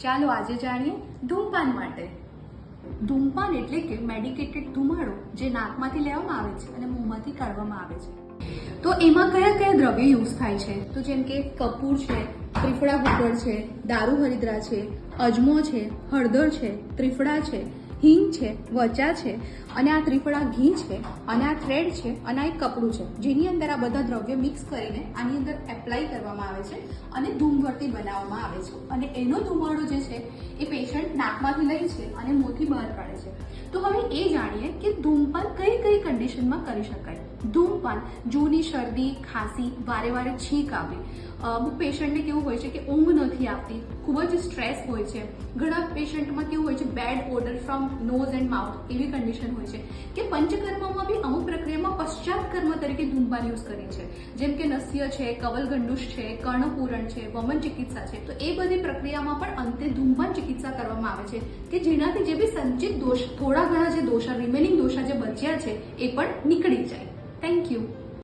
ચાલો આજે જાણીએ ધૂમપાન માટે. ધૂમપાન એટલે કે મેડિકેટેડ ધુમાડો જે નાકમાંથી લેવામાં આવે છે અને મોંમાંથી કાઢવામાં આવે છે. તો એમાં કયા કયા દ્રવ્ય યુઝ થાય છે? તો જેમ કે કપૂર છે, ત્રિફળા ગુગળ છે, દારૂ હરિદ્રા છે, અજમો છે, હળદર છે, ત્રિફળા છે હિંગ છે વચા છે, અને આ ત્રિફળા ઘી છે, અને આ થ્રેડ છે, અને આ એક કપડું છે, જેની અંદર આ બધા દ્રવ્ય મિક્સ કરીને આની અંદર એપ્લાય કરવામાં આવે છે અને ધૂમવર્તી બનાવવામાં આવે છે. અને એનો ધુમાડો જે છે નાકમાંથી લે છે અને મોંથી બહાર કાઢે છે. તો હવે એ જાણીએ કે ધૂમપાન કઈ કઈ કન્ડિશનમાં કરી શકાય. ધૂમપાન, જૂની શરદી, ખાંસી, વારે વારે છીંક આવે. અમુક પેશન્ટને કેવું હોય છે કે ઊંઘ નથી આવતી, ખૂબ જ સ્ટ્રેસ હોય છે. ઘણા પેશન્ટમાં કેવું હોય છે bed order from nose and mouth એવી કન્ડિશન હોય છે કે પંચકર્મમાં બી પશ્ચાત કર્મ તરીકે ધૂમપાન યુઝ કરી છે. જેમ કે નસ્ય છે, કવલગંડુષ છે, કર્ણપૂરણ છે, વમન ચિકિત્સા છે. તો એ બધી પ્રક્રિયામાં પણ અંતે ધૂમપાન ચિકિત્સા કરવામાં આવે છે. કે જેનાથી જે બી સંચિત દોષ, થોડા ઘણા જે દોષા રિમેનિંગ દોષા જે બચ્યા છે, એ પણ નીકળી જાય. Thank you